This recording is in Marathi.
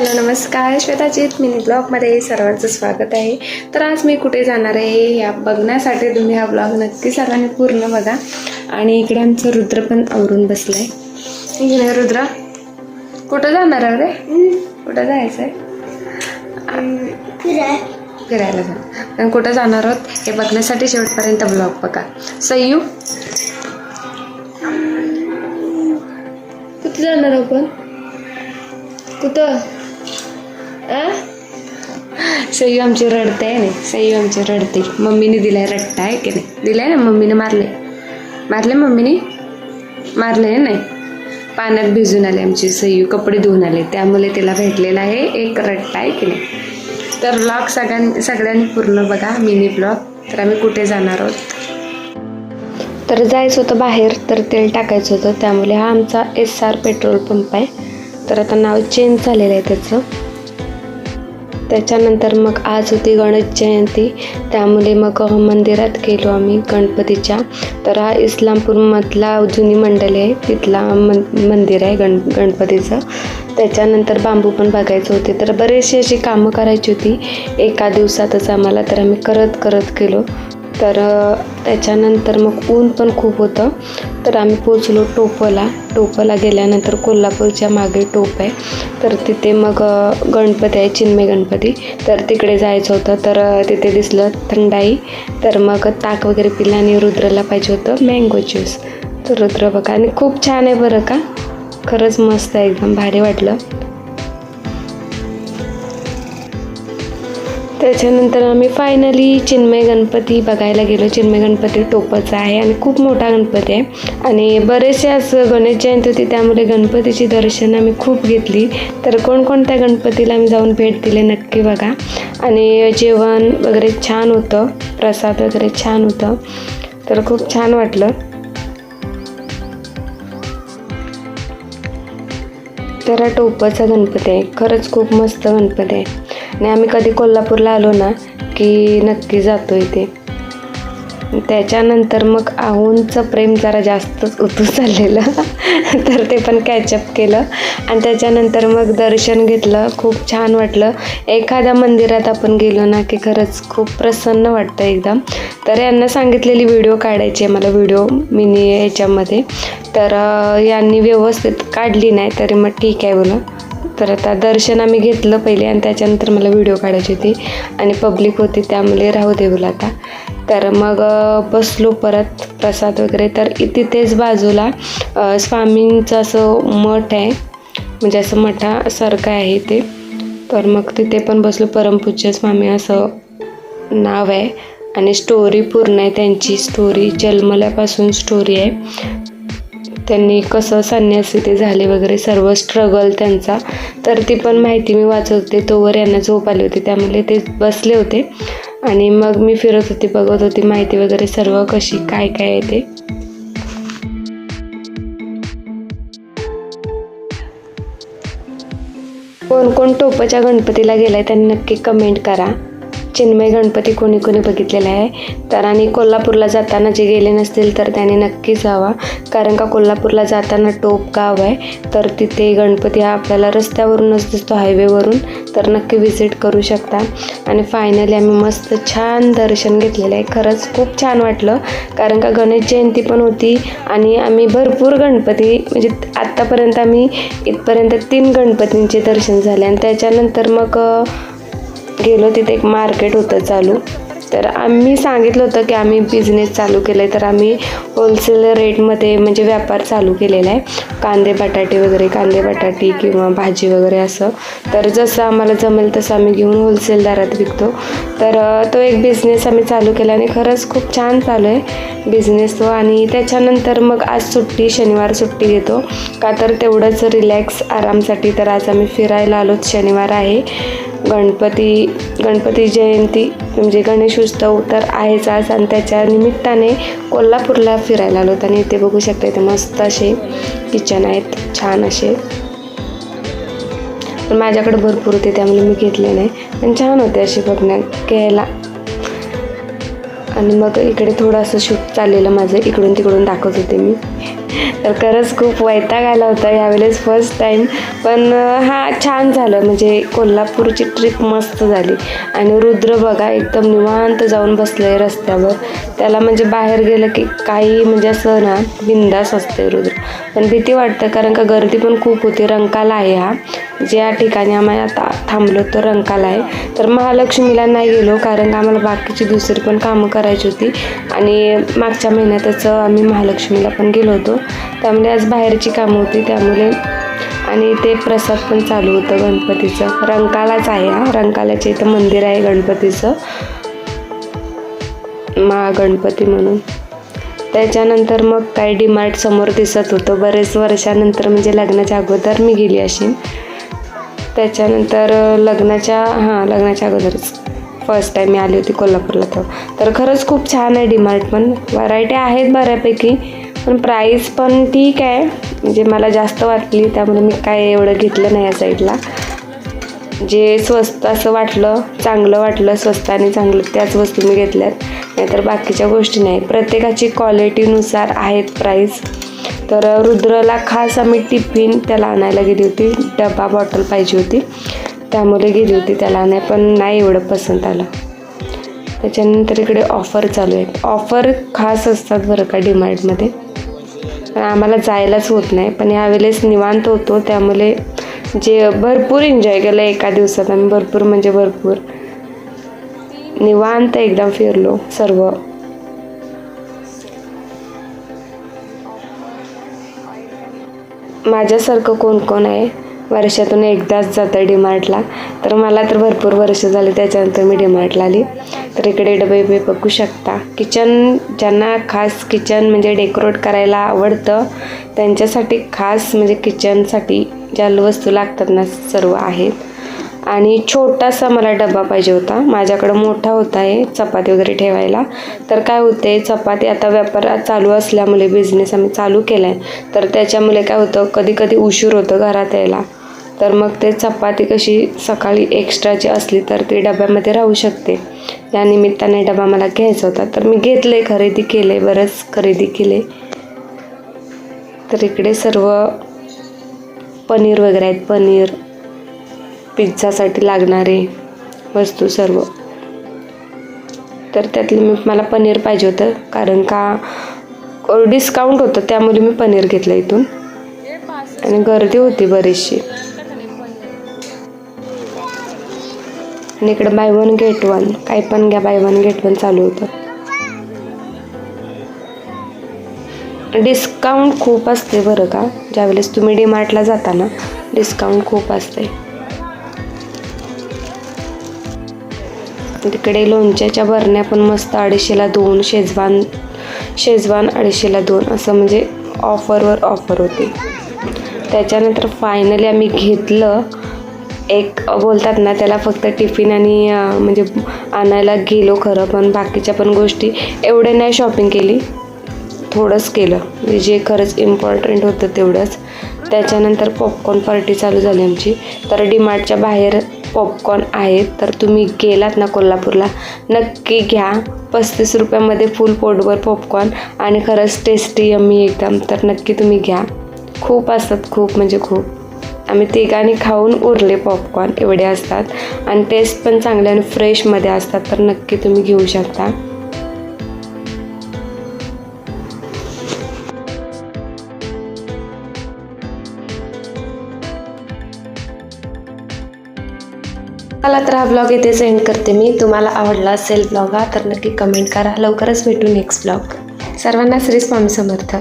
हॅलो नमस्कार. श्वेताजीत मिनी ब्लॉगमध्ये सर्वांचं स्वागत आहे. तर आज मी कुठे जाणार आहे या बघण्यासाठी तुम्ही हा ब्लॉग नक्की सर्वांनी पूर्ण बघा. आणि इकडे आमचं रुद्र पण आवरून बसलं इकडे रुद्र कुठं जाणार आहे रे? कुठं जायचं आहे फिरायला जाणार आणि कुठं जाणार आहोत हे बघण्यासाठी शेवटपर्यंत ब्लॉग बघा. सयू कुठं जाणार आपण? कुठं? सयू आमची रडते आहे नाही. सयू आमची रडते. मम्मीने दिलाय रट्टा आहे की नाही? दिलाय ना मम्मीने मारले. मारले मम्मीने? मारले नाही. पाण्यात भिजून आले आमची सयू कपडे धुवून आले. त्यामुळे तिला भेटलेला आहे एक रट्टा आहे की नाही? तर ब्लॉग सगळ्यां सगळ्यांनी पूर्ण बघा मिनी ब्लॉग तर आम्ही कुठे जाणार आहोत? तर जायचं होतं बाहेर तर तेल टाकायचं होतं. त्यामुळे हा आमचा एस आर पेट्रोल पंप आहे. तर आता नाव चेंज झालेलं आहे त्याचं. त्याच्यानंतर मग आज होती गणेश जयंती. त्यामुळे मग मंदिरात गेलो आम्ही गणपतीच्या. तर हा इस्लामपूरमधला जुनी मंडळी आहे. तिथला मन मंदिर आहे गण गणपतीचं. त्याच्यानंतर बांबू पण बघायचे होते. तर बरेचशी अशी कामं करायची होती. एका दिवसातच आम्हाला तर आम्ही करत करत गेलो. तर त्याच्यानंतर मग ऊन पण खूप होतं. तर आम्ही पोचलो टोपला. टोपला गेल्यानंतर कोल्हापूरच्या मागे टोप आहे. तर तिथे मग गणपती आहे चिन्मय गणपती. तर तिकडे जायचं होतं. तर तिथे दिसलं थंडाई. तर मग ताक वगैरे पिलं आणि रुद्रला पाहिजे होतं मँगो ज्यूस तर रुद्र बघा. आणि खूप छान आहे बरं का? खरंच मस्त आहे. एकदम भारी वाटलं. त्याच्यानंतर आम्ही फायनली चिन्मय गणपती बघायला गेलो. चिन्मय गणपती टोपाचा आहे आणि खूप मोठा गणपती आहे. आणि बरेचसे आज गणेश जयंती होती त्यामुळे गणपतीची दर्शन आम्ही खूप घेतली. तर कोणकोणत्या गणपतीला आम्ही जाऊन भेट दिले नक्की बघा. आणि जेवण वगैरे छान होतं प्रसाद वगैरे छान होतं. तर खूप छान वाटलं. तर हा टोपाचा गणपती आहे. खरंच खूप मस्त गणपती आहे. आणि आम्ही कधी कोल्हापूरला आलो ना की नक्की जातो इथे. त्याच्यानंतर मग आहूंचं प्रेम जरा जास्तच उतू चाललेलं. तर ते पण कॅचअप केलं. आणि त्याच्यानंतर मग दर्शन घेतलं. खूप छान वाटलं. एखाद्या मंदिरात आपण गेलो ना की खरंच खूप प्रसन्न वाटतं एकदम. तर यांना सांगितलेली व्हिडिओ काढायची आहे मला व्हिडिओ मिनी याच्यामध्ये. तर यांनी व्यवस्थित काढली नाही तरी मग ठीक आहे बोला तर आता दर्शन आम्ही घेतलं पहिले आणि त्याच्यानंतर मला व्हिडिओ काढायची होती आणि पब्लिक होती त्यामुळे राहू दे बोला आता. तर मग बसलो परत प्रसाद वगैरे. तर तिथेच बाजूला स्वामींचं असं मठ आहे. म्हणजे असं मठासारखं आहे ते. तर मग तिथे पण बसलो. परमपूज्य स्वामी असं नाव आहे. आणि स्टोरी पूर्ण आहे त्यांची. स्टोरी जन्मल्यापासून स्टोरी आहे. त्यांनी कसं संन्यासी ते झाले वगैरे सर्व स्ट्रगल त्यांचा तर ती पण माहिती मी वाचत होते तोवर यांना झोप आली होती त्यामुळे ते बसले होते. आणि मग मी फिरत होते बघत होती माहिती वगैरे सर्व कशी काय काय आहे ते. कोण कोण टोपाच्या गणपतीला गेलाय त्यांनी नक्की कमेंट करा. चिन्मय गणपती कोणी कोणी बघितलेला आहे. तर आणि कोल्हापूरला जाताना जे गेले नसतील तर त्याने नक्की जावा. कारण का कोल्हापूरला जाताना टोप गाव आहे. तर तिथे गणपती हा आपल्याला रस्त्यावरूनच दिसतो हायवेवरून तर नक्की व्हिजिट करू शकता. आणि फायनली आम्ही मस्त छान दर्शन घेतलेलं आहे. खरंच खूप छान वाटलं. कारण का गणेश जयंती पण होती आणि आम्ही भरपूर गणपती म्हणजे आत्तापर्यंत आम्ही इथपर्यंत तीन गणपतींचे दर्शन झाले. आणि त्याच्यानंतर मग गेलो तिथे एक मार्केट होतं चालू. तर आम्ही सांगितलं होतं की आम्ही बिझनेस चालू केलं आहे तर आम्ही होलसेल रेटमध्ये म्हणजे व्यापार चालू केलेला आहे. कांदे बटाटे वगैरे कांदे बटाटे किंवा भाजी वगैरे असं. तर जसं आम्हाला जमेल तसं आम्ही घेऊन होलसेल दरात विकतो. तर तो एक बिझनेस आम्ही चालू केला आणि खरंच खूप छान चालू आहे बिझनेस तो. आणि त्याच्यानंतर मग आज सुट्टी शनिवार सुट्टी घेतो. का तर तेवढंच रिलॅक्स आरामसाठी. तर आज आम्ही फिरायला आलोच शनिवार आहे. गणपती गणपती जयंती म्हणजे गणेश उत्सव तर आहेच आज. आणि त्याच्या निमित्ताने कोल्हापूरला फिरायला आलो आणि इथे बघू शकता इथे मस्त असे किचन आहेत. छान असे. पण माझ्याकडे भरपूर होते त्यामुळे मी घेतले नाही. पण छान होते असे बघण्या घ्यायला. आणि मग इकडे थोडंसं शूट चाललेलं माझं. इकडून तिकडून दाखवत होते मी. तर खरंच खूप वैताग आला होता यावेळेस फर्स्ट टाईम पण हा छान झालं. म्हणजे कोल्हापूरची ट्रिप मस्त झाली. आणि रुद्र बघा एकदम निवांत जाऊन बसलं आहे रस्त्यावर. त्याला म्हणजे बाहेर गेलं की काही म्हणजे असं ना बिंदास असते रुद्र. पण भीती वाटतं कारण का गर्दी पण खूप होती. रंकाला आहे हा. ज्या ठिकाणी आम्ही आता थांबलो तो रंकाला आहे तर महालक्ष्मीला नाही गेलो कारण आम्हाला बाकीची दुसरी पण कामं करायची होती. आणि मागच्या महिन्यातच आम्ही महालक्ष्मीला पण गेलो होतो. त्यामुळे आज बाहेरची कामं होती त्यामुळे आणि ते प्रसाद पण चालू होतं गणपतीचं. रंकालाच आहे हा रंकालाच्या इथं मंदिर आहे गणपतीचं. महागणपती म्हणून. त्याच्यानंतर मग काय डीमार्ट समोर दिसत होतं. बरेच वर्षानंतर म्हणजे लग्नाच्या अगोदर मी गेली अशी. त्याच्यानंतर लग्नाच्या हां लग्नाच्या अगोदरच. फर्स्ट टाईम मी आली होती कोल्हापूरला तर तर खरंच खूप छान आहे डिमार्ट पण. व्हरायटी आहेत बऱ्यापैकी पण प्राईस पण ठीक आहे. म्हणजे मला जास्त वाटली त्यामुळे मी काय एवढं घेतलं नाही या साईडला जे स्वस्त असं वाटलं चांगलं वाटलं स्वस्त आणि चांगलं त्याच वस्तू मी घेतल्यात. नाहीतर बाकीच्या गोष्टी नाही. प्रत्येकाची क्वालिटीनुसार आहेत प्राईस तर रुद्रला खास आम्ही टिफिन त्याला आणायला गेली होती. डबा बॉटल पाहिजे होती. त्यामुळे गेली होती त्याला आणाय पण नाही एवढं पसंत आलं. त्याच्यानंतर इकडे ऑफर चालू आहेत. ऑफर खास असतात बरं का डीमार्टमध्ये आम्हाला जायलाच होत नाही पण यावेळेस निवांत होतो. त्यामुळे जे भरपूर एन्जॉय केलं एका दिवसात. आम्ही भरपूर म्हणजे भरपूर. निवांत एकदम फिरलो सर्व. माझ्यासारखं कोण कोण आहे? वर्षातून एकदाच जातं डीमार्टला. तर मला तर भरपूर वर्ष झाली त्याच्यानंतर मी डीमार्टला आली. तर इकडे डबे बे बघू शकता. किचन ज्यांना खास किचन म्हणजे डेकोरेट करायला आवडतं त्यांच्यासाठी खास म्हणजे किचनसाठी ज्या वस्तू लागतात ना सर्व आहेत. आणि छोटासा मला डबा पाहिजे होता. माझ्याकडं मोठा होता आहे चपाती वगैरे ठेवायला. तर काय होते चपाती आता व्यापार चालू असल्यामुळे बिझनेस आम्ही चालू केला आहे तर त्याच्यामुळे काय होतं कधी कधी उशीर होतं घरात यायला. तर मग ते चपाती कशी सकाळी एक्स्ट्राची असली तर ती डब्यामध्ये राहू शकते. या निमित्ताने डबा मला घ्यायचा होता. तर मी घेतले खरेदी केले बरंच खरेदी केले तर इकडे सर्व पनीर वगैरे आहेत पनीर पिझ्झासाठी लागणारे वस्तू सर्व. तर त्यातलं मी मला पनीर पाहिजे होतं कारण का डिस्काउंट होतं त्यामुळे मी पनीर घेतलं इथून. आणि गर्दी होती बरीचशी. आणि इकडं बाय वन गेट वन काही पण घ्या बाय वन गेट वन चालू होतं. डिस्काउंट खूप असते बरं का? ज्यावेळेस तुम्ही डीमार्टला जाता ना डिस्काउंट खूप असते तिकडे लोणच्याच्या बरण्या पण मस्त अडीचशेला दोन शेजवान शेजवान अडीचशेला दोन असं म्हणजे ऑफरवर ऑफर होती. त्याच्यानंतर फायनली आम्ही घेतलं. एक बोलतात ना त्याला फक्त टिफिन आणि म्हणजे आणायला गेलो खरं पण बाकीच्या पण गोष्टी एवढे नाही शॉपिंग केली. थोडंच केलं. म्हणजे जे खरंच इम्पॉर्टंट होतं तेवढंच. त्याच्यानंतर पॉपकॉर्न पार्टी चालू झाली आमची. तर डीमार्टच्या बाहेर पॉपकॉर्न आहेत तर तुम्ही गेलात ना कोल्हापूरला नक्की घ्या. पस्तीस रुपयामध्ये फुल पोटभर पॉपकॉर्न आणि खरंच टेस्टी यम्मी एकदम तर नक्की तुम्ही घ्या. खूप असतात खूप म्हणजे खूप. आम्ही तिघांनी खाऊन उरले पॉपकॉर्न एवढे असतात. आणि टेस्ट पण चांगले आणि फ्रेशमध्ये असतात तर नक्की तुम्ही घेऊ शकता. मला तर हा ब्लॉग येथे सेंड करते मी. तुम्हाला आवडला असेल ब्लॉग हा तर नक्की कमेंट करा. लवकरच भेटू नेक्स्ट ब्लॉग सर्वांना श्री स्वामी समर्थ.